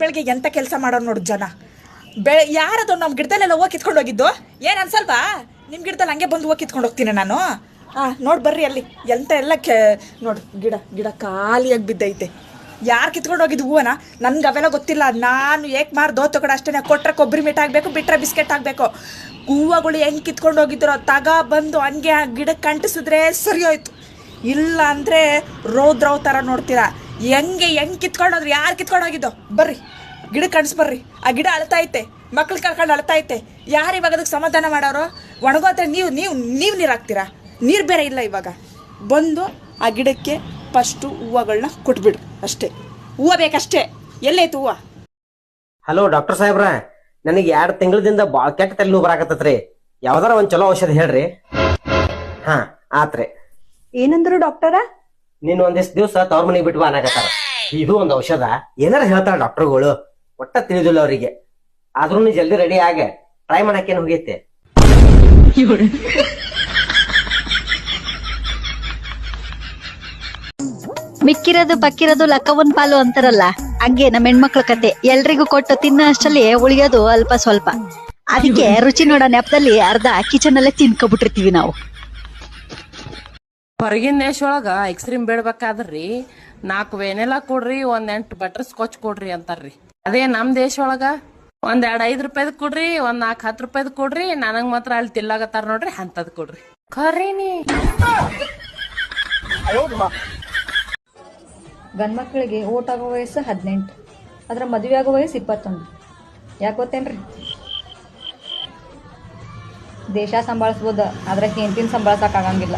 ಬೆಳಗ್ಗೆ ಎಂತ ಕೆಲಸ ಮಾಡೋರು ನೋಡು ಜನ. ಬೆ, ಯಾರದು ನಮ್ಮ ಗಿಡದಲ್ಲೆಲ್ಲ ಹೋಗಿ ಕಿತ್ಕೊಂಡು ಹೋಗಿದ್ದು? ಏನು ಅನ್ಸಲ್ವಾ? ನಿಮ್ಮ ಗಿಡದಲ್ಲಿ ಹಂಗೆ ಬಂದು ಹೋಗಿ ಕಿತ್ಕೊಂಡು ಹೋಗ್ತೀನಿ ನಾನು. ಹಾಂ, ನೋಡಿ ಬರ್ರಿ ಅಲ್ಲಿ. ಎಂತ ಎಲ್ಲ ಕೆ, ನೋಡು, ಗಿಡ ಗಿಡ ಖಾಲಿಯಾಗಿ ಬಿದ್ದೈತೆ. ಯಾರು ಕಿತ್ಕೊಂಡು ಹೋಗಿದ್ದು ಹೂವನ? ನನಗೆ ಅವೆಲ್ಲ ಗೊತ್ತಿಲ್ಲ. ನಾನು ಏಕ್ ಮಾರ್ ದೋತ ಕೂಡ ಅಷ್ಟೇ ಕೊಟ್ರೆ ಕೊಬ್ಬರಿ ಮೀಟ್ ಆಗಬೇಕು, ಬಿಟ್ರೆ ಬಿಸ್ಕೆಟ್ ಆಗಬೇಕು. ಹೂವಗಳು ಹೆಂಗೆ ಕಿತ್ಕೊಂಡು ಹೋಗಿದ್ರು, ತಗ ಬಂದು ಹಂಗೆ ಗಿಡಕ್ಕೆ ಕಂಟಿಸಿದ್ರೆ ಸರಿ ಹೋಯ್ತು. ಇಲ್ಲ ಅಂದರೆ ರೌದ್ರವ್ ಥರ ನೋಡ್ತೀರಾ? ಹೆಂಗೆ ಹೆಂಗೆ ಕಿತ್ಕೊಂಡೋದ್ರು ಯಾರು ಕಿತ್ಕೊಂಡು ಹೋಗಿದ್ದು ಬರ್ರಿ ಗಿಡ ಕಣಿಸ್ ಬರ್ರಿ. ಆ ಗಿಡ ಅಳ್ತೈತೆ ಮಕ್ಳು ಕರ್ಕೊಂಡು ಅಳ್ತೈತೆ ಯಾರು ಇವಾಗ ಅದಕ್ಕೆ ಸಮಾಧಾನ ಮಾಡೋರು? ಒಣಗೋದ್ರೆ ನೀವು ನೀವು ನೀವು ನೀರು ಹಾಕ್ತೀರಾ? ನೀರು ಬೇರೆ ಇಲ್ಲ ಇವಾಗ. ಬಂದು ಆ ಗಿಡಕ್ಕೆ ಫಸ್ಟು ಹೂವುಗಳನ್ನ ಕೊಟ್ಬಿಡು ಅಷ್ಟೇ. ಹೂವು ಬೇಕಷ್ಟೇ. ಎಲ್ಲೈತು ಹೂವು? ಹಲೋ ಡಾಕ್ಟರ್ ಸಾಹೇಬ್ರ ನನಗೆ ಎರಡು ತಿಂಗಳದಿಂದ ಭಾಳ ಕೆಟ್ಟ ತಲೆ ನೋವು ಬರಾಕತ್ತೈತ್ರಿ. ಯಾವ್ದಾರ ಒಂದ್ ಚಲೋ ಔಷಧ ಹೇಳ್ರಿ. ಹಾ ಆತ್ರಿ. ಏನಂದ್ರು ಡಾಕ್ಟರ? ನೀನ್ ಒಂದಿಷ್ಟು ದಿವಸ ತವ್ರ ಮನೆಗೆ ಬಿಟ್ಟು ಅನ್ನಕತ್ತಾರ ಇದು ಒಂದು ಔಷಧ. ಏನಾರ ಹೇಳ್ತಾರ ಡಾಕ್ಟರ್ಗಳು? ಒಟ್ಟ ತಿಳಿದಿಲ್ಲ ಅವರಿಗೆ. ಆದ್ರೂ ಜಲ್ದಿ ರೆಡಿ ಆಗ. ಟ್ರೈ ಮಾಡಕ್ಕೇನ್ ಹೋಗೈತೆ. ಮಿಕ್ಕಿರೋದು ಪಕ್ಕಿರೋದು ಲಕ್ಕವನ್ ಪಾಲು ಅಂತಾರಲ್ಲ, ಹಂಗೆ ನಮ್ಮ ಹೆಣ್ಮಕ್ಳ ಕತೆ. ಎಲ್ರಿಗೂ ಕೊಟ್ಟು ತಿನ್ನ ಅಷ್ಟಲ್ಲಿ ಉಳಿಯೋದು ಅಲ್ಪ ಸ್ವಲ್ಪ. ಅದಕ್ಕೆ ರುಚಿ ನೋಡೋ ನೆಪದಲ್ಲಿ ಅರ್ಧ ಕಿಚನ್ ಅಲ್ಲೇ ತಿನ್ಕೊಬಿಟ್ಟಿರ್ತೀವಿ ನಾವು. ಹೊರಗಿನ ದೇಶ ಒಳಗ ಐಸ್ಕ್ರೀಮ್ ಬೇಡ್ಬೇಕಾದ್ರಿ, ನಾಲ್ಕು ವೆನೆಲಾ ಕೊಡ್ರಿ ಒಂದ್ ಎಂಟು ಬಟರ್ ಸ್ಕಾಚ್ ಕೊಡ್ರಿ ಅಂತಾರ್ರಿ. ಅದೇ ನಮ್ ದೇಶ ಒಳಗ ಒಂದ್ ಎರಡ್ ಐದ್ ರೂಪಾಯ್ದು ಕೊಡ್ರಿ, ಒಂದ್ ನಾಲ್ಕ್ ಹತ್ತು ರೂಪಾಯ್ದು ಕೊಡ್ರಿ, ನನಗ್ ಮಾತ್ರ ಅಲ್ಲಿ ತಿಲ್ಲಾಗತ್ತಾರ ನೋಡ್ರಿ ಅಂತದ್ ಕೊಡ್ರಿ. ಖರೀನಿ ಗಂಡ್ಮಕ್ಳಿಗೆ ಓಟ್ ಆಗೋ ವಯಸ್ಸು ಹದಿನೆಂಟು, ಅದ್ರ ಮದ್ವೆ ಆಗೋ ವಯಸ್ಸು ಇಪ್ಪತ್ತೊಂದು. ಯಾಕೆ ಗೊತ್ತೇನ್ರಿ? ದೇಶ ಸಂಭಾಳಿಸ್ಬೋದು, ಆದ್ರೆ ಹೆಂಡತಿನ ಸಂಭಾಳ್ಸಕ್ ಆಗಂಗಿಲ್ಲ.